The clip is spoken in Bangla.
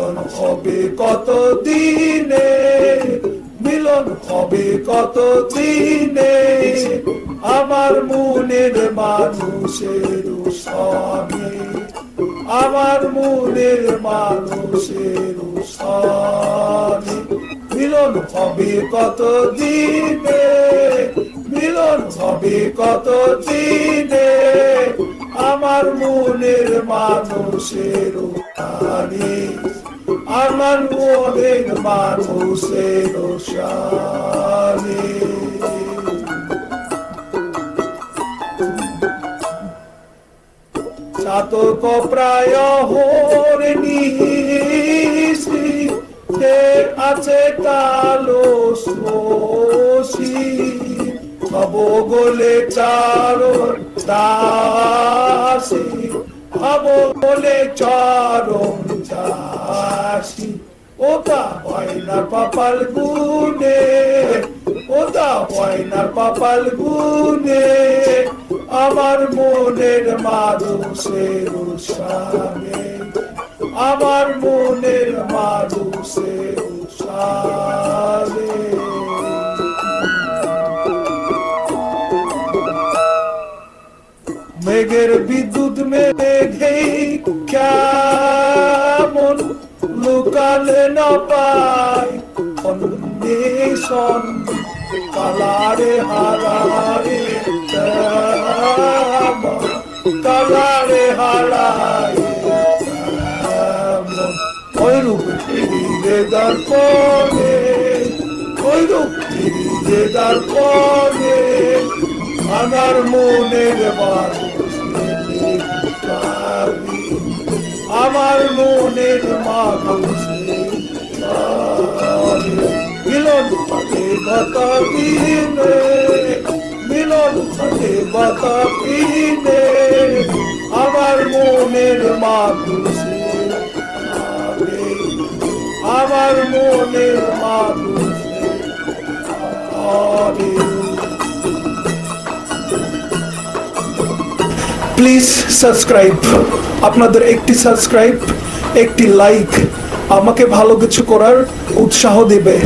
মিলন হবে কত দিনে মিলন হবে কত দিনে আমার মনের মানুষের সনে আমার মনের মানুষের সনে মিলন হবে কত দিনে মিলন হবে কত দিনে আমার মনের মানুষের প্রাণী আমার মনের মানুষের সানি চাতক প্রায় হরিণী আছে কালো হব বলে চারণ দাসী হব বলে চরণ চাষী ওটা না পাপাল গুনে ওটা না পাপাল গুনে আমার মনের মানুষের সামনে আমার মনের মানুষের সামনে বিদ্যুৎ মেঘেই কেমন লুকালে না পাই অন্বেষণ, কালারে হারারে কালারে কেমন। ওই রূপ ফিরিয়ে দর্পণে ওই রূপ ফিরিয়ে দর্পণে আমার মনের মানুষ আমার মনের মানুষ মিলন ঘটে গত দিনে, মিলন ঘটে গত দিনে, আমার মনের মানুষ আমার মনের প্লিজ সাবস্ক্রাইব আপনাদের একটি সাবস্ক্রাইব একটি লাইক আমাকে ভালো কিছু করার উৎসাহ দেবে।